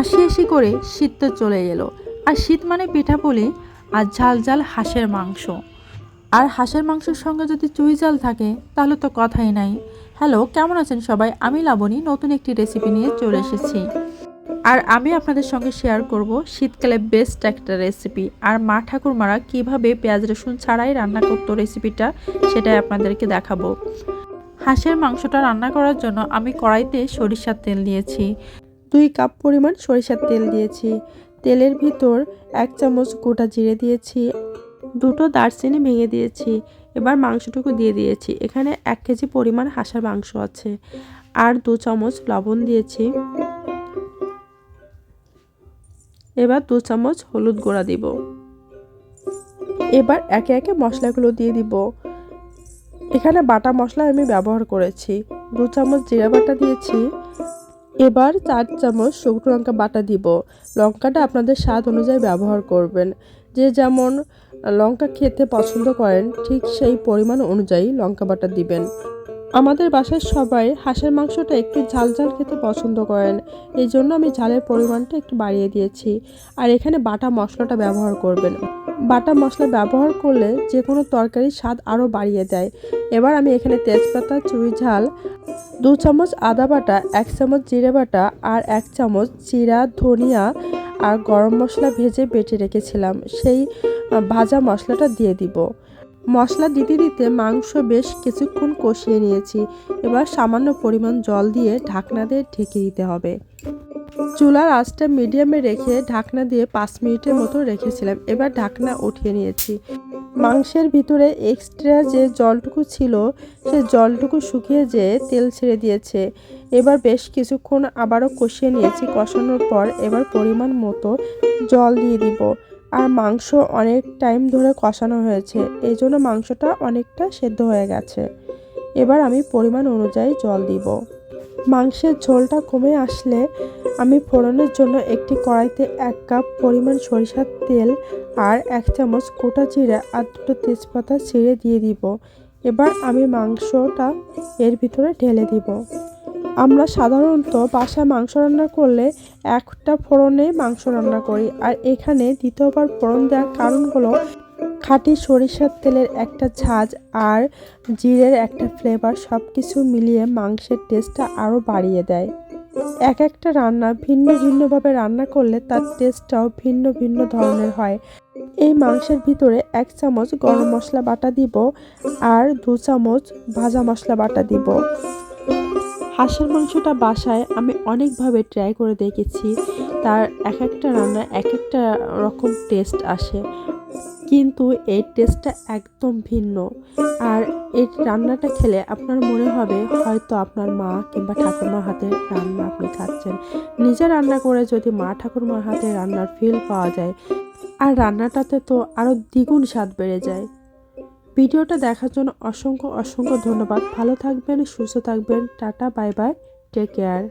আশি আশি করে শীত তো চলে এলো। আর শীত মানে পিঠা পুলি আর ঝাল ঝাল হাঁসের মাংস। আর হাঁসের মাংসের সঙ্গে যদি চুই জাল থাকে, তাহলে তো কথাই নাই। হ্যালো, কেমন আছেন সবাই? আমি লাবণী, নতুন একটি রেসিপি নিয়ে চলে এসেছি। আর আমি আপনাদের সঙ্গে শেয়ার করব শীতকালে বেস্ট একটা রেসিপি আর মা ঠাকুরমারা কীভাবে পেঁয়াজ, রসুন ছাড়াই রান্না করতো রেসিপিটা সেটাই আপনাদেরকে দেখাবো। হাঁসের মাংসটা রান্না করার জন্য আমি কড়াইতে সরিষার তেল দিয়েছি। দুই কাপ পরিমাণ সরিষার তেল দিয়েছি। তেলের ভিতর এক চামচ গোটা জিরে দিয়েছি, দুটো দারচিনি ভেঙে দিয়েছি, এবার মাংসটুকু দিয়ে দিয়েছি। এখানে এক কেজি পরিমাণ হাঁসের মাংস আছে। আর দু চামচ লবণ দিয়েছি। এবার দু চামচ হলুদ গুঁড়া দিব। এবার একে একে মশলাগুলো দিয়ে দিব। এখানে বাটা মশলা আমি ব্যবহার করেছি। দু চামচ জিরা বাটা দিয়েছি। এবার চার চামচ শুকনো লঙ্কা বাটা দিব। লঙ্কাটা আপনাদের স্বাদ অনুযায়ী ব্যবহার করবেন। যে যেমন লঙ্কা খেতে পছন্দ করেন, ঠিক সেই পরিমাণ অনুযায়ী লঙ্কা বাটা দিবেন। আমাদের বাসায় সবাই হাঁসের মাংসটা একটু ঝাল ঝাল খেতে পছন্দ করেন। এই জন্য আমি ঝালের পরিমাণটা একটু বাড়িয়ে দিয়েছি। আর এখানে বাটা মশলাটা ব্যবহার করবেন। বাটা মশলা ব্যবহার করলে যে কোনো তরকারির স্বাদ আরও বাড়িয়ে দেয়। এবার আমি এখানে তেজপাতা, চুই ঝাল, দু চামচ আদা বাটা, এক চামচ জিরে বাটা আর এক চামচ জিরা, ধনিয়া আর গরম মশলা ভেজে বেটে রেখেছিলাম। সেই ভাজা মশলাটা দিয়ে দিব। মশলা দিতে দিতে মাংস বেশ কিছুক্ষণ কষিয়ে নিয়েছি। এবার সামান্য পরিমাণ জল দিয়ে ঢাকনা দিয়ে ঢেকে দিতে হবে। চুলার আঁচটা মিডিয়ামে রেখে ঢাকনা দিয়ে পাঁচ মিনিটের মতো রেখেছিলাম। এবার ঢাকনা উঠিয়ে নিয়েছি। মাংসের ভিতরে এক্সট্রা যে জলটুকু ছিল, সে জলটুকু শুকিয়ে যেয়ে তেল ছেড়ে দিয়েছে। এবার বেশ কিছুক্ষণ আবারও কষিয়ে নিয়েছি। কষানোর পর এবার পরিমাণ মতো জল দিয়ে দিব। আর মাংস অনেক টাইম ধরে কষানো হয়েছে। এই জন্য মাংসটা অনেকটা সেদ্ধ হয়ে গেছে। এবার আমি পরিমাণ অনুযায়ী জল দিব। মাংসের ঝোলটা কমে আসলে আমি ফোড়নের জন্য একটি কড়াইতে এক কাপ পরিমাণ সরিষার তেল আর এক চামচ গোটা জিরে আর দুটো তেজপাতা ছিঁড়ে দিয়ে দিব। এবার আমি মাংসটা এর ভিতরে ঢেলে দিব। আমরা সাধারণত বাসায় মাংস রান্না করলে একটা ফোড়নে মাংস রান্না করি। আর এখানে দ্বিতীয়বার ফোড়ন দেওয়ার কারণ হলো খাঁটি সরিষার তেলের একটা ঝাঁজ আর জিরের একটা ফ্লেভার সব কিছু মিলিয়ে মাংসের টেস্টটা আরও বাড়িয়ে দেয়। এক একটা রান্না ভিন্ন ভিন্নভাবে রান্না করলে তার টেস্টটাও ভিন্ন ভিন্ন ধরনের হয়। এই মাংসের ভিতরে এক চামচ গরম মশলা বাটা দিব আর দু চামচ ভাজা মশলা বাটা দিব। হাঁসের মাংসটা বাসায় আমি অনেকভাবে ট্রাই করে দেখেছি। তার এক একটা রান্না এক একটা রকম টেস্ট আসে। কিন্তু এই টেস্টটা একদম ভিন্ন। আর এই রান্নাটা খেলে আপনার মনে হবে হয়তো আপনার মা কিংবা ঠাকুরমার হাতের রান্না আপনি খাচ্ছেন। নিজে রান্না করে যদি মা ঠাকুরমার হাতে রান্নার ফিল পাওয়া যায়, আর রান্নাটাতে তো আরও দ্বিগুণ স্বাদ বেড়ে যায়। ভিডিওটা দেখার জন্য অসংখ্য অসংখ্য ধন্যবাদ। ভালো থাকবেন, সুস্থ থাকবেন। Tata, bye bye. Take care